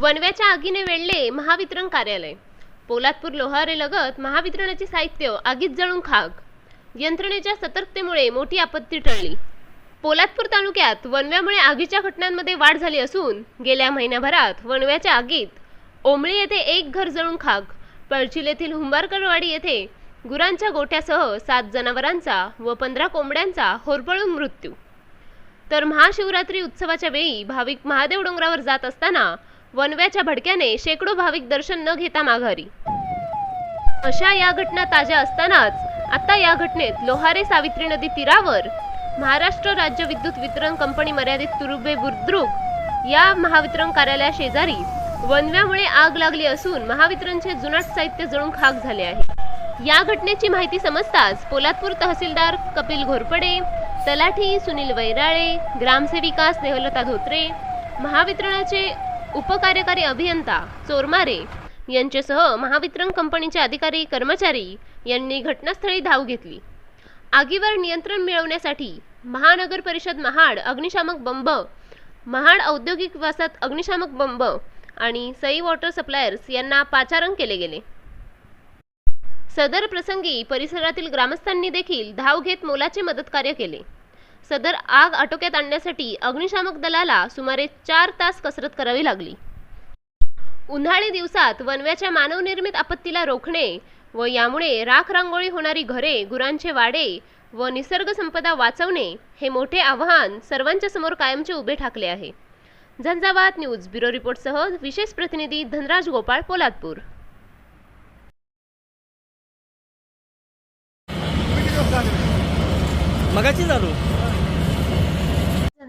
वनव्याच्या आगीने वेढले महावितरण कार्यालय. पोलादपूर लोहारे लगत महावितरणाचे साहित्य आगीत जळून खाक. यंत्रणेच्या सतर्कतेमुळे मोठी आपत्ती टळली. पोलादपूर तालुक्यात वनव्यामुळे आगीच्या घटनांमध्ये वाढ झाली असून गेल्या महिन्याभरात वनव्याच्या आगीत ओमळी येथे एक घर जळून खाक. पळचिल येथील हुंबारकरवाडी येथे गुरांच्या गोठ्यासह सात जनावरांचा व पंधरा कोंबड्यांचा होरपळून मृत्यू. तर महाशिवरात्री उत्सवाच्या वेळी भाविक महादेव डोंगरावर जात असताना वनव्याच्या भडक्याने शेकडो भाविक दर्शन न घेता माघारी. अशा या घटना ताज्या असतानाच आता या घटनेत लोहारे सावित्री नदी तीरावर महाराष्ट्र राज्य विद्युत वितरण कंपनी मर्यादित तुरुबे बुद्रुक या महावितरण कार्यालया शेजारी वनव्यामुळे आग लागली असून महावितरणचे जुनाट साहित्य जळून खाक झाले आहे. या घटनेची माहिती समजताच पोलादपूर तहसीलदार कपिल घोरपडे तलाठी सुनील वैराळे ग्रामसेविका स्नेहलता धोत्रे महावितरणाचे उपकार्यकारी अभियंता चोरमारे यांच्यासह महावितरण कंपनीचे अधिकारी कर्मचारी यांनी घटनास्थळी धाव घेतली. आगीवर नियंत्रण मिळवण्यासाठी महानगर परिषद महाड अग्निशामक बंब महाड औद्योगिक वसाहत अग्निशामक बंब आणि सई वॉटर सप्लायर्स यांना पाचारण केले गेले. सदर प्रसंगी परिसरातील ग्रामस्थांनी देखील धाव घेत मोलाचे मदतकार्य केले. सदर आग आटोक्यात आणण्यासाठी अग्निशामक दलाला सुमारे चार तास कसरत करावी लागली. उन्हाळी दिवसात वनव्याच्या मानवनिर्मित आपत्तीला रोखणे व यामुळे राख रांगोळी होणारी घरे गुरांचे वाडे व निसर्ग संपदा वाचवणे हे मोठे आव्हान सर्वांच्या समोर कायमचे उभे ठाकले आहे. झंझावात न्यूज ब्युरो रिपोर्टसह विशेष प्रतिनिधी धनराज गोपाळ पोलादपूर. मगाची चालू